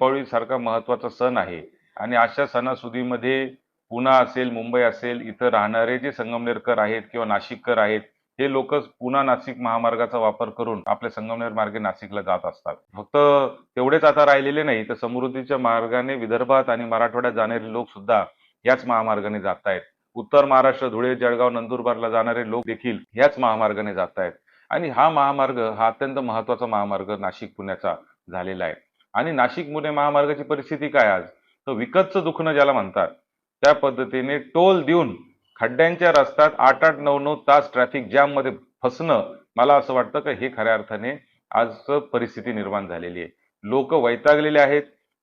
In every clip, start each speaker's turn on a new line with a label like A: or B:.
A: दीपावली सारखा महत्त्वाचा सण आहे. आणि अशा सणासुदीमध्ये पुणा असेल मुंबई असेल इथं राहणारे जे संगमनेरकर आहेत किंवा नाशिककर आहेत हे लोक पुणा नाशिक महामार्गाचा वापर करून आपल्या संगमनेर मार्गे नाशिकला जात असतात. फक्त तेवढेच आता राहिलेले नाही तर समृद्धीच्या मार्गाने विदर्भात आणि मराठवाड्यात जाणारे लोक सुद्धा याच महामार्गाने जात आहेत उत्तर महाराष्ट्र धुळे जळगाव नंदुरबारला जाणारे लोक देखील याच महामार्गाने जात आहेत आणि हा महामार्ग हा अत्यंत महत्त्वाचा महामार्ग नाशिक पुण्याचा झालेला आहे. आणि नाशिक पुणे महामार्गाची परिस्थिती काय आज? तर विकतचं दुखणं ज्याला म्हणतात त्या पद्धतीने टोल देऊन खड्ड्यांच्या रस्त्यात आठ आठ नऊ नऊ तास ट्रॅफिक जॅममध्ये फसणं मला असं वाटतं की हे खऱ्या अर्थाने आज परिस्थिती निर्माण झालेली आहे. लोक वैतागलेले आहेत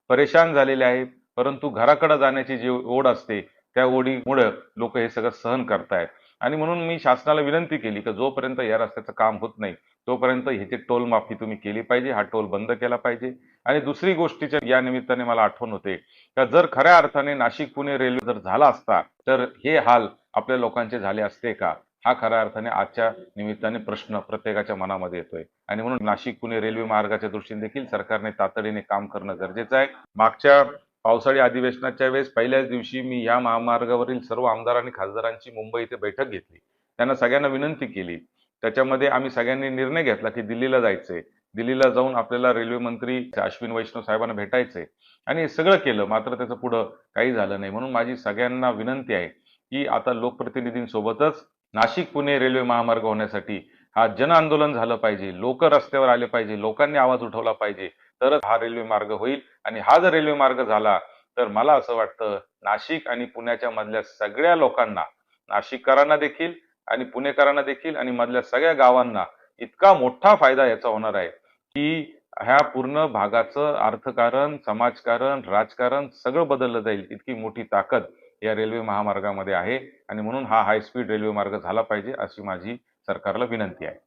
A: परेशान झालेले आहेत परंतु घराकडे जाण्याची जी ओढ असते त्या ओढीमुळं लोक हे सगळं सहन करतायत. आणि म्हणून मी शासनाला विनंती केली की जोपर्यंत या रस्त्याचं काम होत नाही तोपर्यंत ह्याची टोल माफी तुम्ही केली पाहिजे हा टोल बंद केला पाहिजे. आणि दुसरी गोष्टीच्या या निमित्ताने मला आठवण होते का जर खऱ्या अर्थाने नाशिक पुणे रेल्वे जर झाला असता तर हे हाल आपल्या लोकांचे झाले असते का? हा खऱ्या अर्थाने आजच्या निमित्ताने प्रश्न प्रत्येकाच्या मनामध्ये येतोय. आणि म्हणून नाशिक पुणे रेल्वे मार्गाच्या दृष्टीने देखील सरकारने तातडीने काम करणं गरजेचं आहे. मागच्या पावसाळी अधिवेशनाच्या वेळेस पहिल्याच दिवशी मी या महामार्गावरील सर्व आमदार आणि खासदारांची मुंबई इथे बैठक घेतली. त्यांना सगळ्यांना विनंती केली. त्याच्यामध्ये आम्ही सगळ्यांनी निर्णय घेतला की दिल्लीला जायचंय. दिल्लीला जाऊन आपल्याला रेल्वे मंत्री अश्विन वैष्णव साहेबांना भेटायचंय. आणि हे सगळं केलं मात्र त्याचं पुढं काही झालं नाही. म्हणून माझी सगळ्यांना विनंती आहे की आता लोकप्रतिनिधींसोबतच नाशिक पुणे रेल्वे महामार्ग होण्यासाठी हा जन आंदोलन झालं पाहिजे लोक रस्त्यावर आले पाहिजे लोकांनी आवाज उठवला पाहिजे तरच हा रेल्वे मार्ग होईल. आणि हा जर रेल्वे मार्ग झाला तर मला असं वाटतं नाशिक आणि पुण्याच्या मधल्या सगळ्या लोकांना नाशिककरांना देखील आणि पुणेकरांना देखील आणि मधल्या सगळ्या गावांना इतका मोठा फायदा याचा होणार आहे की ह्या पूर्ण भागाचं अर्थकारण समाजकारण राजकारण सगळं बदललं जाईल इतकी मोठी ताकद या रेल्वे महामार्गामध्ये आहे. आणि म्हणून हा हाय स्पीड रेल्वे मार्ग झाला पाहिजे अशी माझी सरकारला विनंती आहे.